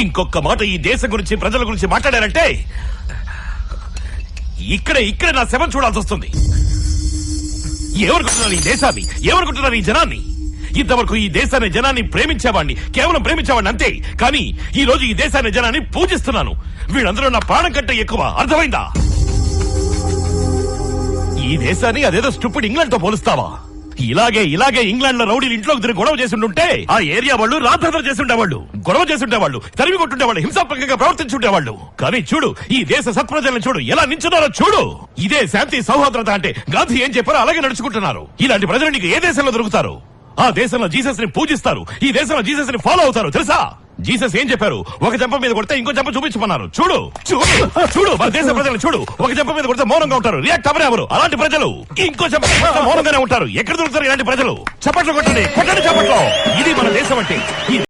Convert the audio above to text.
ఇంకొక మాట ఈ దేశం గురించి ప్రజల గురించి మాట్లాడారంటే ఇక్కడే ఇక్కడే నా శవం చూడాల్సి వస్తుంది. ఏమనుకుంటున్నారు ఈ దేశాన్ని? ఏమనుకుంటున్నారు ఈ జనాన్ని? ఇంతవరకు ఈ దేశాన్ని జనాన్ని ప్రేమించేవాడిని కేవలం ప్రేమించేవాడిని అంతే. కానీ ఈ రోజు ఈ దేశాన్ని జనాన్ని పూజిస్తున్నాను. వీళ్ళందరూ నా ప్రాణం కంటే ఎక్కువ. అర్థమైందా? ఈ దేశాన్ని అదేదో స్టూపిడ్ ఇంగ్లాండ్తో పోలుస్తావా? ఇలాగే ఇలాగే ఇంగ్లాండ్లో రౌడీలు ఇంట్లోకి తిరిగి గొడవ చేస్తుంటే ఆ ఏరియా వాళ్ళు రాద్ధాంతం చేసి గొడవ చేసి తరిమి కొట్టుండేవాళ్ళు హింసాత్మకంగా ప్రవర్తించుండేవాళ్ళు. కానీ చూడు ఈ దేశ సత్ప్రజలను చూడు ఎలా నించున్నారో చూడు. ఇదే శాంతి సౌహార్దత అంటే గాంధీ ఏం చెప్పారో అలాగే నడుచుకుంటున్నారు. ఇలాంటి ప్రజలు నీకు ఏ దేశంలో దొరుకుతారు? ఆ దేశంలో జీసస్ని పూజిస్తారు. ఈ దేశంలో జీసస్ని ఫాలో అవుతారు తెలుసా? జీసస్ ఏం చెప్పారు? ఒక జంప మీద కొడితే ఇంకో జంప చూపించమన్నారు చూడు చూడు చూడు మన దేశ ప్రజలు చూడు. ఒక జంప మీద కొడితే మౌనంగా ఉంటారు. రియాక్ట్ అవ్వరు ఎవరు? అలాంటి ప్రజలు. ఇంకో జంప మౌనంగానే ఉంటారు. ఎక్కడ దొరుకుతారు ఇలాంటి ప్రజలు? చప్పట్లు కొట్టండి కొట్టండి చప్పట్లు. ఇది మన దేశం అంటే.